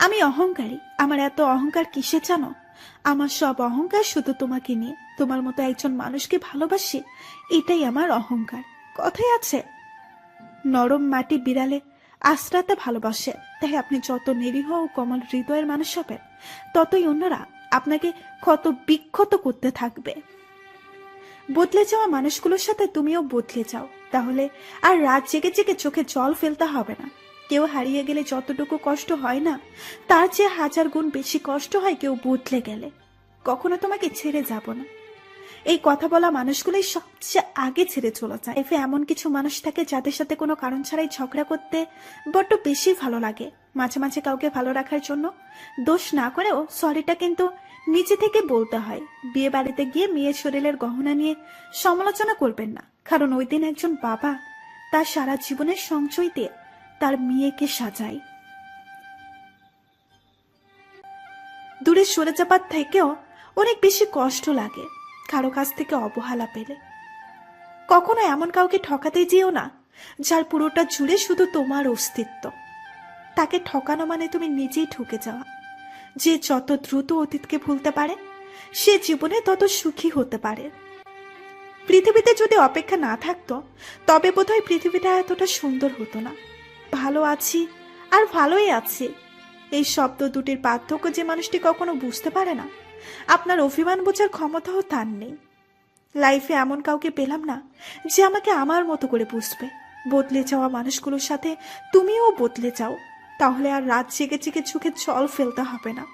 আমি অহংকারী। আমার এত অহংকার কিসে জানো? আমার সব অহংকার শুধু তোমাকে নিয়ে। তোমার মতো একজন মানুষকে ভালোবাসি, এটাই আমার অহংকার। কথাই আছে, নরম মাটি বিড়ালে আশ্রাতে ভালোবাসে। তাই আপনি যত নিরীহ ও কমল হৃদয়ের মানুষ হবেন, ততই অন্যরা আপনাকে ক্ষত বিক্ষত করতে থাকবে। বদলে যাওয়া মানুষগুলোর সাথে তুমিও বদলে যাও। তাহলে আর রাত জেগে জেগে চোখে জল ফেলতে হবে না। কেউ হারিয়ে গেলে যতটুকু কষ্ট হয় না, তার চেয়ে হাজার গুণ বেশি কষ্ট হয় কেউ বদলে গেলে। কখনো তোমাকে ছেড়ে যাব না। এই কথা বলা মানুষগুলোই সবচেয়ে আগে ছেড়ে চলে যায়। এফে এমন কিছু মানুষ থাকে যাদের সাথে কোনো কারণ ছাড়াই ঝগড়া করতে বড্ড বেশি ভালো লাগে। মাঝে মাঝে কাউকে ভালো রাখার জন্য দোষ না করেও সরিটা কিন্তু নিচে থেকে বলতে হয়। বিয়ে বাড়িতে গিয়ে মেয়ের শরীরের গহনা নিয়ে সমালোচনা করবেন না। কারণ ওই দিন একজন বাবা তার সারা জীবনের সঞ্চয় দিয়ে তার মেয়েকে সাজায় দূরে সরে যাবার থেকেও অনেক বেশি কষ্ট লাগে কারও কাছ থেকে অবহেলা পেলে। কখনো এমন কাউকে ঠকাতে যেও না, যার পুরোটা জুড়ে শুধু তোমার অস্তিত্ব। তাকে ঠকানো মানে তুমি নিজেই ঠকে যাওয়া। যে যত দ্রুত অতীতকে ভুলতে পারে, সে জীবনে তত সুখী হতে পারে। পৃথিবীতে যদি অপেক্ষা না থাকতো, তবে বোধহয় পৃথিবীটা এতটা সুন্দর হতো না। ভালো আছি আর ভালোই আছি। এই শব্দ দুটির পার্থক্য যে মানুষটি কখনো বুঝতে পারে না। আপনার অভিমান বোঝার ক্ষমতাও তার নেই। লাইফে এমন কাউকে পেলাম না যে আমাকে আমার মতো করে বুঝবে। বদলে যাওয়া মানুষগুলোর সাথে তুমিও বদলে যাও, তাহলে আর রাত জেগে জেগে চোখে জল ফেলতে হবে না।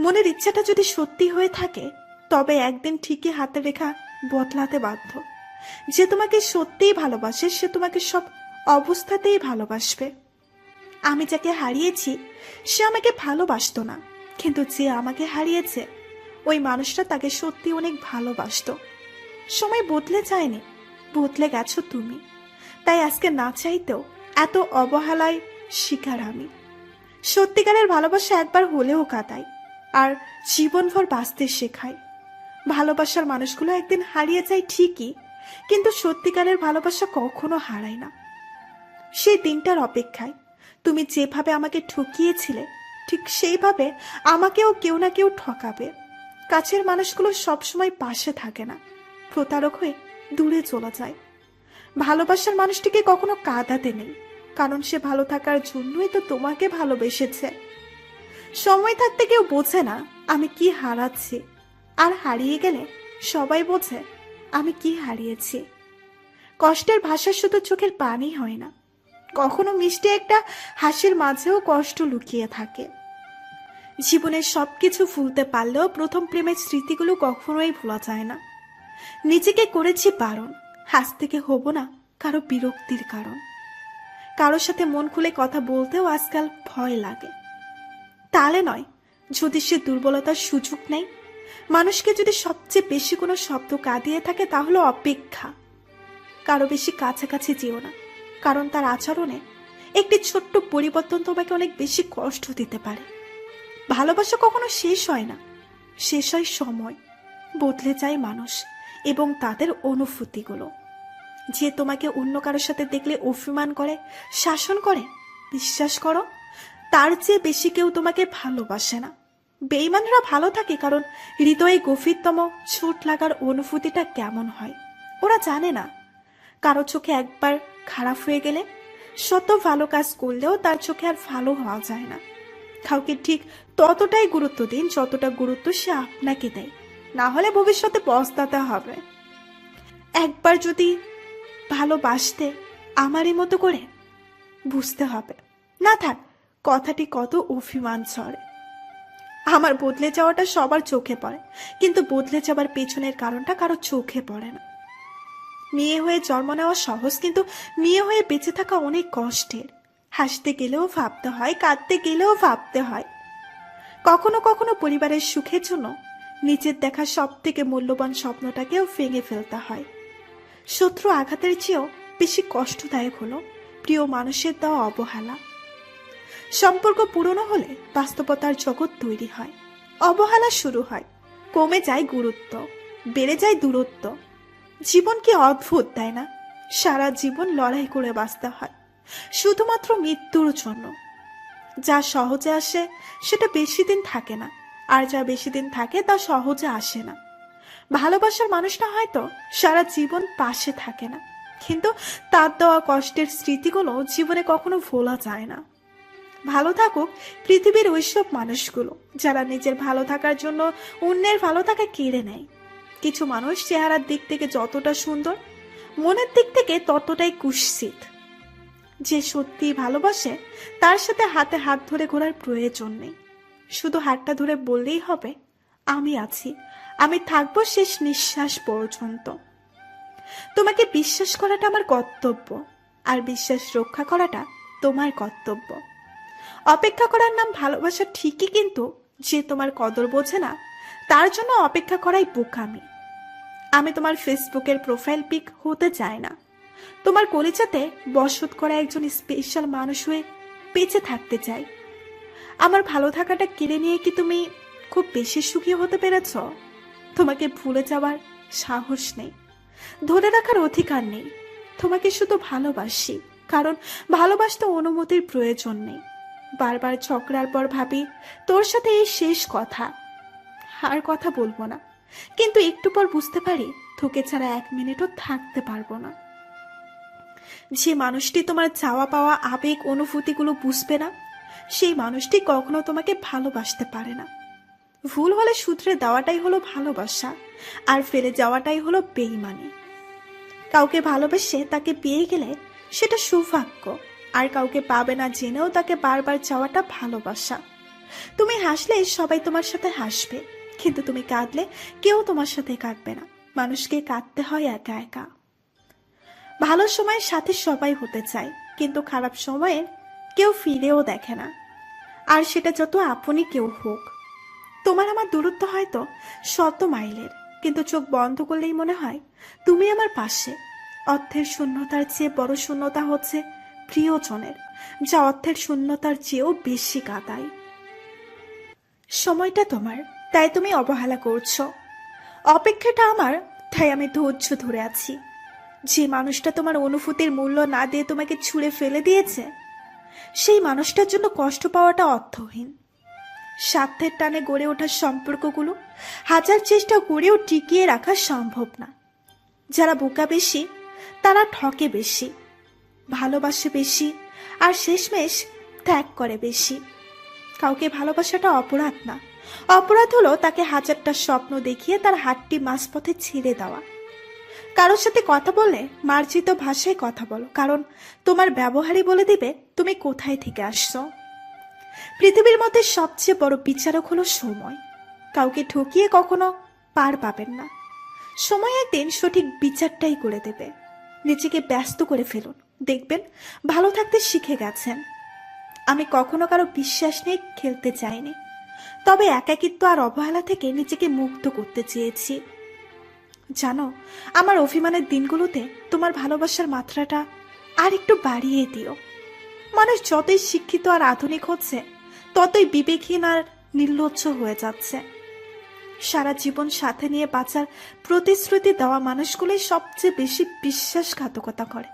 মনের ইচ্ছাটা যদি সত্যি হয়ে থাকে, তবে একদিন ঠিকই হাতে রেখা বদলাতে বাধ্য। যে তোমাকে সত্যিই ভালোবাসে, সে তোমাকে সব অবস্থাতেই ভালোবাসবে। আমি যাকে হারিয়েছি, সে আমাকে ভালোবাসতো না। কিন্তু যে আমাকে হারিয়েছে, ওই মানুষটা তাকে সত্যি অনেক ভালোবাসতো। সময় বদলে যায়নি, বদলে গেছো তুমি। তাই আজকে না চাইতেও এত অবহেলায় শিকার আমি। সত্যিকারের ভালোবাসা একবার হলেও কাটাই, আর জীবনভর বাঁচতে শেখায় ভালোবাসার মানুষগুলো একদিন হারিয়ে যায় ঠিকই, কিন্তু সত্যিকারের ভালোবাসা কখনো হারায় না। সেই দিনটার অপেক্ষায়। তুমি যেভাবে আমাকে ঠকিয়েছিলে, ঠিক সেইভাবে আমাকেও কেউ না কেউ ঠকাবে। কাছের মানুষগুলো সবসময় পাশে থাকে না। প্রতারক হয়ে দূরে চলে যায়। ভালোবাসার মানুষটিকে কখনো কাঁদাতে নেই, কারণ সে ভালো থাকার জন্যই তো তোমাকে ভালোবেসেছে। সময় থাকতে কেউ বোঝে না, আমি কি হারাচ্ছি। আর হারিয়ে গেলে সবাই বোঝে, আমি কি হারিয়েছি। কষ্টের ভাষা শুধু চোখের পানি হয় না। কখনো মিষ্টি একটা হাসির মাঝেও কষ্ট লুকিয়ে থাকে। জীবনের সব কিছু ভুলতে পারলেও প্রথম প্রেমের স্মৃতিগুলো কখনোই ভোলা যায় না। নিজেকে করেছি বারণ হাস থেকে হব না কারও বিরক্তির কারণ। কারোর সাথে মন খুলে কথা বলতেও আজকাল ভয় লাগে। তাহলে নয়, যদি সে দুর্বলতার সুযোগ নেই মানুষকে যদি সবচেয়ে বেশি কোনো শব্দ কাঁদিয়ে থাকে তাহলে অপেক্ষা। কারও বেশি কাছাকাছি যেও না। কারণ তার আচরণে একটি ছোট্ট পরিবর্তন তোমাকে অনেক বেশি কষ্ট দিতে পারে। ভালোবাসা কখনো শেষ হয় না। শেষ হয় সময়, বদলে যায় মানুষ এবং তাদের অনুভূতিগুলো। যে তোমাকে অন্য কারোর সাথে দেখলে অভিমান করে, শাসন করে, বিশ্বাস করো, তার চেয়ে বেশি কেউ তোমাকে ভালোবাসে না। বেইমানরা ভালো থাকে কারণ হৃদয়ে গভীরতম চোট লাগার অনুভূতিটা কেমন হয়, ওরা জানে না। কারও চোখে একবার খারাপ হয়ে গেলে শত ভালো কাজ করলেও তার চোখে আর ভালো হওয়া যায় না। কাউকে ঠিক ততটাই গুরুত্ব দিন যতটা গুরুত্ব সে আপনাকে দেয়। না হলে ভবিষ্যতে পস্তাতে হবে। একবার যদি ভালোবাসতে আমারই মতো করে, বুঝতে হবে। না থাক, কথাটি কত অভিমান ছড়ে। আমার বদলে যাওয়াটা সবার চোখে পড়ে, কিন্তু বদলে যাবার পেছনের কারণটা কারও চোখে পড়ে না। মেয়ে হয়ে জন্ম নেওয়া সহজ, কিন্তু মেয়ে হয়ে বেঁচে থাকা অনেক কষ্টের। হাসতে গেলেও ভাবতে হয়, কাঁদতে গেলেও ভাবতে হয়। কখনো কখনো পরিবারের সুখের জন্য নিজের দেখা সব থেকে মূল্যবান স্বপ্নটাকেও ভেঙে ফেলতে হয়। শত্রু আঘাতের চেয়েও বেশি কষ্টদায়ক হলো প্রিয় মানুষের দেওয়া অবহেলা। সম্পর্ক পুরনো হলে বাস্তবতার জগৎ তৈরি হয়। অবহেলা শুরু হয়, কমে যায় গুরুত্ব, বেড়ে যায় দূরত্ব। জীবন কি অদ্ভুত, তাই না? সারা জীবন লড়াই করে বাঁচতে হয়, শুধুমাত্র মৃত্যুর জন্য। যা সহজে আসে, সেটা বেশি দিন থাকে না, আর যা বেশি দিন থাকে, তা সহজে আসে না। ভালোবাসার মানুষটা হয়তো সারা জীবন পাশে থাকে না, কিন্তু তার দেওয়া কষ্টের স্মৃতিগুলো জীবনে কখনো ভোলা যায় না। ভালো থাকুক পৃথিবীর ওইসব মানুষগুলো, যারা নিজের ভালো থাকার জন্য অন্যের ভালো থাকা কেড়ে নেয়। কিছু মানুষ চেহারার দিক থেকে যতটা সুন্দর, মনের দিক থেকে ততটাই কুৎসিত। যে সত্যি ভালোবাসে, তার সাথে হাতে হাত ধরে ঘোরার প্রয়োজন নেই। শুধু হাতটা ধরে বললেই হবে, আমি আছি, আমি থাকব শেষ নিঃশ্বাস পর্যন্ত। তোমাকে বিশ্বাস করাটা আমার কর্তব্য, আর বিশ্বাস রক্ষা করাটা তোমার কর্তব্য। অপেক্ষা করার নাম ভালোবাসা ঠিকই কিন্তু যে তোমার কদর বোঝে না, তার জন্য অপেক্ষা করাই বোকামি। আমি তোমার ফেসবুকের প্রোফাইল পিক হতে চাই না। তোমার কলিজাতে বসত করা একজন স্পেশাল মানুষ হয়ে বেঁচে থাকতে চাই। আমার ভালো থাকাটা কেড়ে নিয়ে কি তুমি খুব বেশি সুখী হতে পেরেছ? তোমাকে ভুলে যাওয়ার সাহস নেই। ধরে রাখার অধিকার নেই। তোমাকে শুধু ভালোবাসি, কারণ ভালোবাসতে অনুমতির প্রয়োজন নেই। বারবার ঝগড়ার পর ভাবি, তোর সাথে এই শেষ কথা। আর কথা বলব না। কিন্তু একটু পর বুঝতে পারি তোকে ছাড়া এক মিনিটও থাকতে পারব না। যে মানুষটি তোমার চাওয়া পাওয়া আবেগ অনুভূতিগুলো বুঝবে না, সেই মানুষটি কখনো তোমাকে ভালোবাসতে পারে না। ভুল হলে সূত্রে দেওয়াটাই হলো ভালোবাসা, আর ফেলে যাওয়াটাই হলো বেইমানি। কাউকে ভালোবেসে তাকে পেয়ে গেলে সেটা সৌভাগ্য, আর কাউকে পাবে না জেনেও তাকে বারবার চাওয়াটা ভালোবাসা। তুমি হাসলে সবাই তোমার সাথে হাসবে কিন্তু তুমি কাঁদলে কেউ তোমার সাথে কাঁদবে না। মানুষকে কাঁদতে হয় একা একা। ভালো সময়ের সাথে সবাই হতে চায়, কিন্তু খারাপ সময়ে কেউ ফিরেও দেখে না। আর সেটা যত আপনি কেউ হোক। তোমার আমার দূরত্ব হয়তো শত মাইলের, কিন্তু চোখ বন্ধ করলেই মনে হয় তুমি আমার পাশে। অর্থের শূন্যতার চেয়ে বড় শূন্যতা হচ্ছে প্রিয়জনের, যা অর্থের শূন্যতার চেয়েও বেশি কাদায়। সময়টা তোমার। তাই তুমি অবহেলা করছ। অপেক্ষাটা আমার, তাই আমি ধৈর্য ধরে আছি। যে মানুষটা তোমার অনুভূতির মূল্য না দিয়ে তোমাকে ছুঁড়ে ফেলে দিয়েছে, সেই মানুষটার জন্য কষ্ট পাওয়াটা অর্থহীন। স্বার্থের টানে গড়ে ওঠার সম্পর্কগুলো হাজার চেষ্টা করেও টিকিয়ে রাখা সম্ভব না। যারা বোকা বেশি, তারা ঠকে বেশি। ভালোবাসে বেশি আর শেষমেশ ত্যাগ করে বেশি। কাউকে ভালোবাসাটা অপরাধ না। অপরাধ হলো তাকে হাজারটা স্বপ্ন দেখিয়ে তার হাতটি মাঝপথে ছেড়ে দেওয়া। কারোর সাথে কথা বলে মার্জিত ভাষায় কথা বলো, কারণ তোমার ব্যবহারই বলে দিবে তুমি কোথায় থেকে আসছো। পৃথিবীর মধ্যে সবচেয়ে বড় বিচারক হলো সময়। কাউকে ঠকিয়ে কখনো পার পাবেন না। সময় একদিন সঠিক বিচারটাই করে দেবে। নিজেকে ব্যস্ত করে ফেলুন। দেখবেন ভালো থাকতে শিখে গেছেন। আমি কখনো কারও বিশ্বাস নিয়ে খেলতে চাইনি। তবে একাকিত্ব আর অবহেলা থেকে নিজেকে মুক্ত করতে চেয়েছি। জানো, আমার অভিমানের দিনগুলোতে তোমার ভালোবাসার মাত্রাটা আর একটু বাড়িয়ে দিও। মানুষ যতই শিক্ষিত আর আধুনিক হচ্ছে, ততই বিবেকহীন আর নির্লজ্জ হয়ে যাচ্ছে। সারা জীবন সাথে নিয়ে বাঁচার প্রতিশ্রুতি দেওয়া মানুষগুলোই সবচেয়ে বেশি বিশ্বাসঘাতকতা করে।